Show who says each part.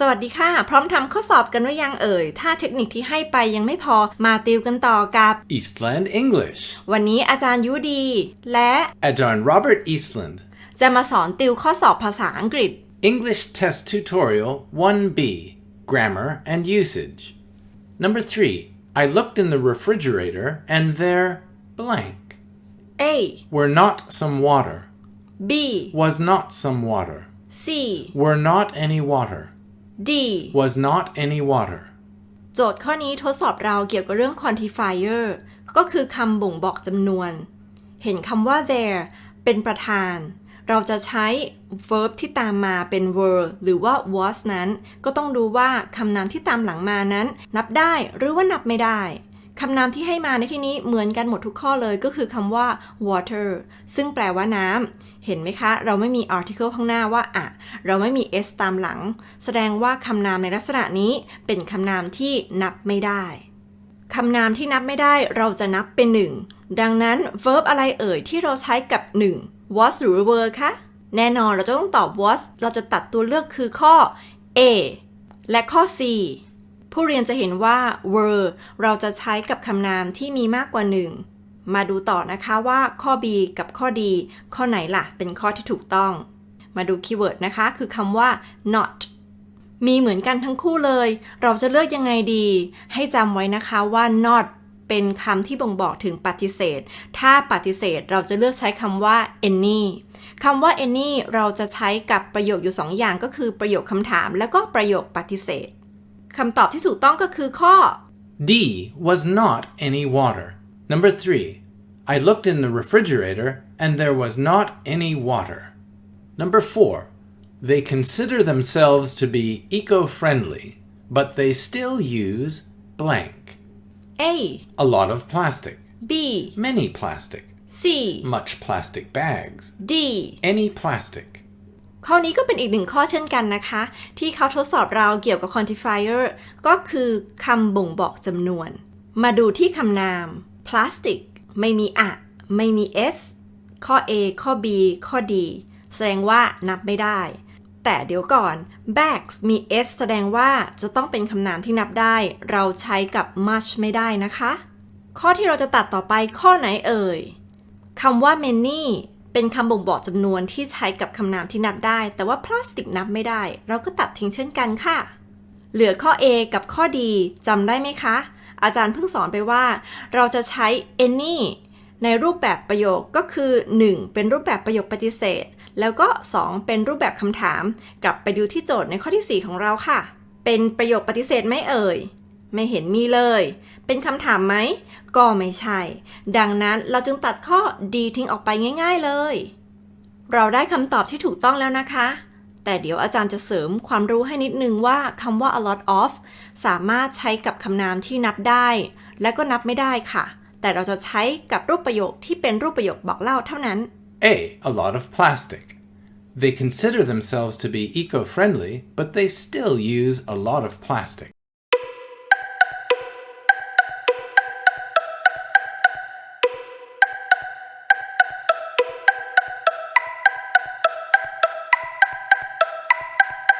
Speaker 1: สวัสดีค่ะ พร้อมทำข้อสอบกันหรือยังเอ่ย ถ้าเทคนิคที่ให้ไปยังไม่พอมาติวกันต่อกับ
Speaker 2: Eastland English
Speaker 1: วันนี้อาจารย์ยุดี และ
Speaker 2: Ajarn Robert Eastland
Speaker 1: จะมาสอนติวข้อสอบภาษาอังกฤษ
Speaker 2: English Test Tutorial 1B Grammar and Usage Number 3 I looked in the refrigerator and there blank
Speaker 1: A
Speaker 2: were not some water
Speaker 1: B
Speaker 2: was not some water
Speaker 1: C
Speaker 2: were not any water
Speaker 1: D
Speaker 2: was not any water
Speaker 1: โจทย์ข้อนี้ทดสอบเราเกี่ยวกับเรื่อง quantifier ก็คือคำบ่งบอกจำนวน เห็นคำว่า there เป็นประธาน เราจะใช้ verb ที่ตามมาเป็น were หรือว่า was นั้น ก็ต้องดูว่าคำนามที่ตามหลังมานั้น นับได้หรือว่านับไม่ได้ คำนามที่ให้มาในที่นี้เหมือนกันหมดทุกข้อเลยก็คือคำว่า water ซึ่งแปลว่าน้ำ เห็นไหมคะ เราไม่มี article ข้างหน้าว่าอะ เราไม่มี s ตามหลัง แสดงว่าคำนามในลักษณะนี้เป็นคำนามที่นับไม่ได้ คำนามที่นับไม่ได้เราจะนับเป็นหนึ่ง ดังนั้น verb อะไรเอ่ยที่เราใช้กับ 1 was หรือ were คะ แน่นอนเราจะต้องตอบ was เราจะตัดตัวเลือกคือข้อ A และข้อ C ผู้เรียนจะเห็นว่า were เราจะใช้กับคำนามที่มีมากกว่า1มาดูต่อนะคะว่าข้อ B กับข้อ D ข้อไหนล่ะ เป็นข้อที่ถูกต้อง มาดูคีย์เวิร์ดนะคะ คือคำว่า not มีเหมือนกันทั้งคู่เลย เราจะเลือกยังไงดี ให้จำไว้นะคะว่า not เป็นคำที่บ่งบอกถึงปฏิเสธ ถ้าปฏิเสธเราจะเลือกใช้คำว่า any คำว่า any เราจะใช้กับประโยคอยู่ 2อย่างก็คือประโยคคำถาม และก็ประโยคปฏิเสธ คำตอบที่ถูกต้องก็คือข้อ
Speaker 2: D was not any water. Number 3 I looked in the refrigerator and there was not any water. Number 4 They consider themselves to be eco friendly, but they still use blank.
Speaker 1: A
Speaker 2: A lot of plastic,
Speaker 1: B
Speaker 2: many plastic,
Speaker 1: C
Speaker 2: much plastic bags,
Speaker 1: D
Speaker 2: any plastic.
Speaker 1: ข้อนี้ก็เป็นอีกหนึ่งข้อเช่นกันนะคะ ที่เขาทดสอบเราเกี่ยวกับ quantifier ก็คือคำบ่งบอกจำนวน มาดูที่คำนาม plastic ไม่มีอะ ไม่มี s ข้อ A ข้อ B ข้อ D แสดงว่านับไม่ได้ แต่เดี๋ยวก่อน bags มี s แสดงว่าจะต้องเป็นคำนามที่นับได้ เราใช้กับ much ไม่ได้นะคะ ข้อที่เราจะตัดต่อไปข้อไหนเอ่ยคำว่า many เป็นคำบ่งบอกจำนวนที่ใช้กับคำนามที่นับได้ แต่ว่าพลาสติกนับไม่ได้ เราก็ตัดทิ้งเช่นกันค่ะ เหลือข้อ A กับข้อ D จำได้ไหมคะ อาจารย์เพิ่งสอนไปว่า เราจะใช้ any ในรูปแบบประโยคก็คือ 1. เป็นรูปแบบประโยคปฏิเสธ แล้วก็ 2. เป็นรูปแบบคำถาม กลับไปดูที่โจทย์ในข้อที่ 4 ของเราค่ะ เป็นประโยคปฏิเสธไหมเอ่ย ไม่เห็นมีเลย เป็นคำถามไหม ก็ไม่ใช่ ดังนั้นเราจึงตัดข้อ D ทิ้งออกไปง่าย ๆเลย เราได้คำตอบที่ถูกต้องแล้วนะคะ แต่เดี๋ยวอาจารย์จะเสริมความรู้ให้นิดนึงว่าคำว่า a lot of สามารถใช้กับคำนามที่นับได้ และก็นับไม่ได้ค่ะ แต่เราจะใช้กับรูปประโยคที่เป็นรูปประโยคบอกเล่าเท่านั้น
Speaker 2: A. A lot of plastic. They consider themselves to be eco friendly, but they still use a lot of plastic.